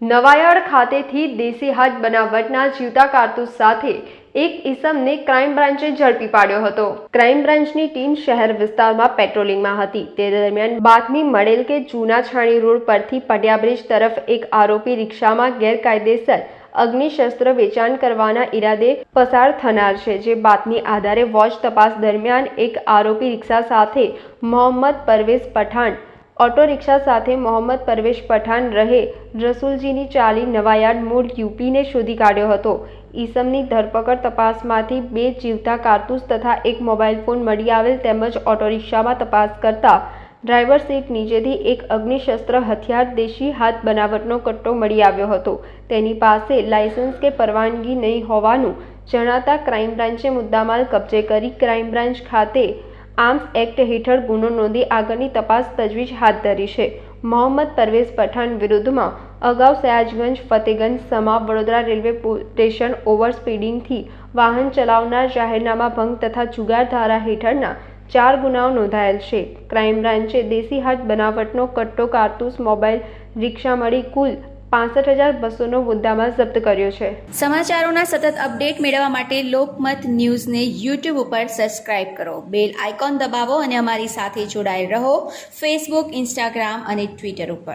નવાયાર્ડ ખાતેથી દેશી હાથ બનાવટના જીવતા કારતૂસ સાથે એક ઈસમને ક્રાઇમ બ્રાન્ચે ઝડપી પાડ્યો હતો. ક્રાઇમ બ્રાન્ચની ટીમ શહેર વિસ્તારમાં પેટ્રોલિંગમાં હતી. તે દરમિયાન બાતમી મળેલ કે જૂના છાણી રોડ પરથી પટિયા બ્રિજ તરફ એક આરોપી રિક્ષામાં ગેરકાયદેસર અગ્નિશસ્ત્ર વેચાણ કરવાના ઈરાદે પસાર થનાર છે, જે બાતમી આધારે વોચ તપાસ દરમિયાન એક આરોપી રિક્ષા સાથે મોહમ્મદ પરવેઝ પઠાણ ઓટો રિક્ષા સાથે મોહમ્મદ પરવેશ પઠાણ રહે, રસુલજીની ચાલી નવાયાર્ડ મૂળ યુપીને શોધી કાઢ્યો હતો. ઈસમની ધરપકડ તપાસમાંથી બે જીવતા કારતૂસ તથા એક મોબાઈલ ફોન મળી આવેલ તેમજ ઓટો રિક્ષામાં તપાસ કરતા ડ્રાઈવર સીટ નીચેથી એક અગ્નિશસ્ત્ર હથિયાર દેશી હાથ બનાવટનો કટ્ટો મળી આવ્યો હતો. તેની પાસે લાયસન્સ કે પરવાનગી નહીં હોવાનું જણાતા ક્રાઇમ બ્રાન્ચે મુદ્દામાલ કબજે કરી ક્રાઇમ બ્રાન્ચ ખાતે આર્મ્સ એક્ટ હેઠળ ગુનો નોંધી આગળની તપાસ તજવીજ હાથ ધરી છે. મોહમ્મદ પરવેઝ પઠાણ વિરુદ્ધમાં અગાઉ Sayajiganj, Fatehganj, Sama, Vadodara railway station over સ્પીડિંગથી વાહન ચલાવનાર જાહેરનામા ભંગ તથા જુગાર ધારા હેઠળના ચાર ગુનાઓ નોંધાયેલ છે. ક્રાઇમ બ્રાન્ચે દેશી હાથ બનાવટનો કટ્ટો કારતૂસ, મોબાઈલ, રિક્ષા મળી કુલ પાસઠ હજાર બસોનો મુદ્દામાલ જપ્ત કર્યો છે. સમાચારોના સતત અપડેટ મેળવવા માટે લોકમત ન્યૂઝને યુટ્યુબ ઉપર સબસ્ક્રાઇબ કરો. બેલ આઇકોન દબાવો અને અમારી સાથે જોડાયેલ રહો ફેસબુક, ઇન્સ્ટાગ્રામ અને ટ્વિટર ઉપર.